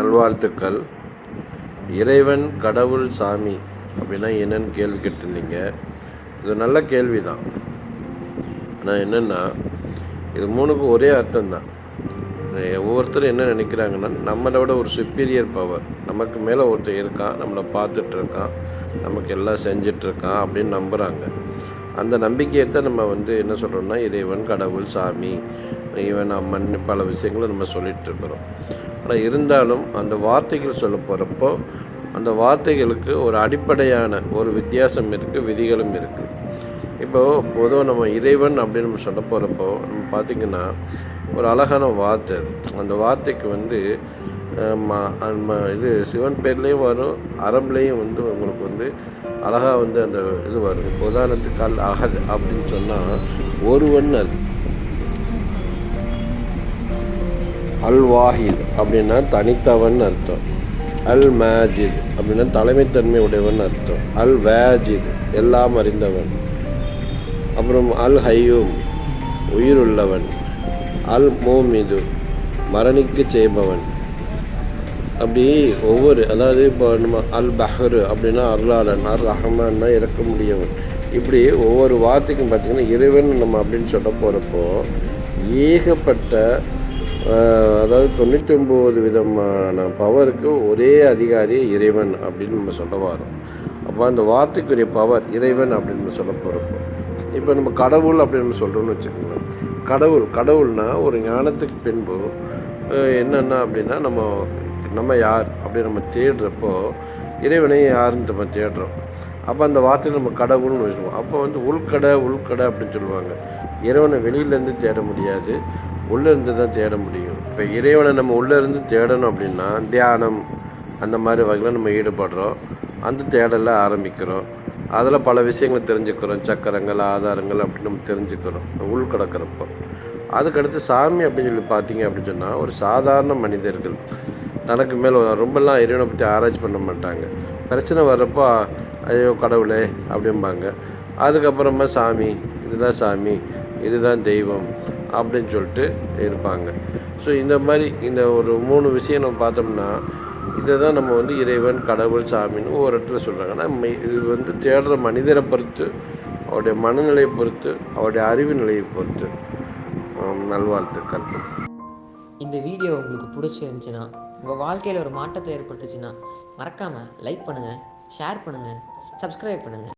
நல்வாழ்த்துக்கள். இறைவன் கடவுள் சாமி அப்படின்னா என்னன்னு கேள்வி கேட்டிருந்தீங்க. இது நல்ல கேள்வி தான் ஆனால் என்னென்னா இது மூணுக்கும் ஒரே அர்த்தம் தான் ஒவ்வொருத்தரும் என்ன நினைக்கிறாங்கன்னா நம்மளை விட ஒரு சுப்பீரியர் பவர் நமக்கு மேலே ஒருத்தர் இருக்கான் நம்மளை பார்த்துட்ருக்கான் நமக்கு எல்லாம் செஞ்சிட்ருக்கான் அப்படின்னு நம்புகிறாங்க அந்த நம்பிக்கையை தான் நம்ம வந்து என்ன சொல்கிறோம்னா இறைவன் கடவுள் சாமி இவன் அம்மன் பல விஷயங்களை நம்ம சொல்லிகிட்டு இருக்கிறோம். ஆனால் இருந்தாலும் அந்த வார்த்தைகள் சொல்ல போகிறப்போ அந்த வார்த்தைகளுக்கு ஒரு அடிப்படையான ஒரு வித்தியாசம் இருக்குது விதிகளும் இருக்குது இப்போது பொதுவாக நம்ம இறைவன் அப்படின்னு நம்ம சொல்ல போகிறப்போ நம்ம பார்த்திங்கன்னா ஒரு அழகான வார்த்தை அது. அந்த வார்த்தைக்கு வந்து இது சிவன் பேர்லேயும் வரும் அறம்லேயும் வந்து உங்களுக்கு வந்து அழகாக வந்து அந்த இது வரும். இப்போ உதாரணத்துக்கு அல் அகத் அப்படின்னு சொன்னால் ஒருவன் அது. அல் வாஹித் அப்படின்னா தனித்தவன் அர்த்தம். அல் மேஜித் அப்படின்னா தலைமைத்தன்மை உடையவன் அர்த்தம். அல் வேஜித் எல்லாம் அறிந்தவன். அப்புறம் அல் ஹையூம் உயிருள்ளவன். அல் மோமிது மரணிக்கு செய்பவன். அப்படி ஒவ்வொரு அதாவது இப்போ நம்ம அல் பஹரு அப்படின்னா அருளாளன் அர் ரஹ்மான்னா இறக்க முடியவன் இப்படி ஒவ்வொரு வார்த்தைக்கும் பார்த்திங்கன்னா இறைவன் நம்ம அப்படின்னு சொல்ல போகிறப்போ ஏகப்பட்ட அதாவது தொண்ணூற்றி ஒம்பது விதமான பவருக்கு ஒரே அதிகாரி இறைவன் அப்படின்னு நம்ம சொல்ல வரோம். அப்போ அந்த வார்த்தைக்குரிய பவர் இறைவன் அப்படின்னு நம்ம சொல்ல போகிறப்போ இப்போ நம்ம கடவுள் அப்படின்னு நம்ம சொல்கிறோம்னு வச்சுக்கோங்களேன். கடவுள் கடவுள்னால் ஒரு ஞானத்துக்கு பின்பு என்னென்னா என்னென்ன அப்படின்னா நம்ம நம்ம யார் அப்படி நம்ம தேடுறப்போ இறைவனை யாருன்னு நம்ம தேடுறோம். அப்போ அந்த வார்த்தையில் நம்ம கடவுள்னு வச்சுருவோம். அப்போ வந்து உள்கடை உள்கடை அப்படின்னு சொல்லுவாங்க. இறைவனை வெளியிலேருந்து தேட முடியாது. உள்ளே இருந்து தான் தேட முடியும். இப்போ இறைவனை நம்ம உள்ளே இருந்து தேடணும் அப்படின்னா தியானம் அந்த மாதிரி வகையில் நம்ம ஈடுபடுறோம். அந்த தேடலை ஆரம்பிக்கிறோம். அதில் பல விஷயங்களை தெரிஞ்சுக்கிறோம். சக்கரங்கள் ஆதாரங்கள் அப்படின்னு நம்ம தெரிஞ்சுக்கிறோம். உள் கிடக்கிறப்போ. அதுக்கடுத்து சாமி அப்படின்னு சொல்லி பார்த்தீங்க அப்படின்னு சொன்னால் ஒரு சாதாரண மனிதர்கள். தனக்கு மேலே ரொம்பலாம் இறைவனை பற்றி ஆராய்ச்சி பண்ண மாட்டாங்க. பிரச்சனை வர்றப்போ ஐயோ கடவுளே அப்படிம்பாங்க. அதுக்கப்புறமா சாமி இதுதான் சாமி இதுதான் தெய்வம் அப்படின்னு சொல்லிட்டு இருப்பாங்க. ஸோ இந்த மாதிரி இந்த ஒரு மூணு விஷயம் நம்ம பார்த்தோம்னா இதை தான் நம்ம வந்து இறைவன் கடவுள் சாமின்னு ஒரு இடத்துல சொல்கிறாங்க ஆனால் இது வந்து தேடுற மனிதரை பொறுத்து அவருடைய மனநிலையை பொறுத்து அவருடைய அறிவு நிலையை பொறுத்து நல்வாழ்த்துக்கள். இந்த வீடியோ உங்களுக்கு பிடிச்சிருந்துச்சுன்னா உங்கள் வாழ்க்கையில் ஒரு மாற்றத்தை ஏற்படுத்துச்சுன்னா மறக்காமல் லைக் பண்ணுங்கள் ஷேர் பண்ணுங்கள் சப்ஸ்கிரைப் பண்ணுங்கள்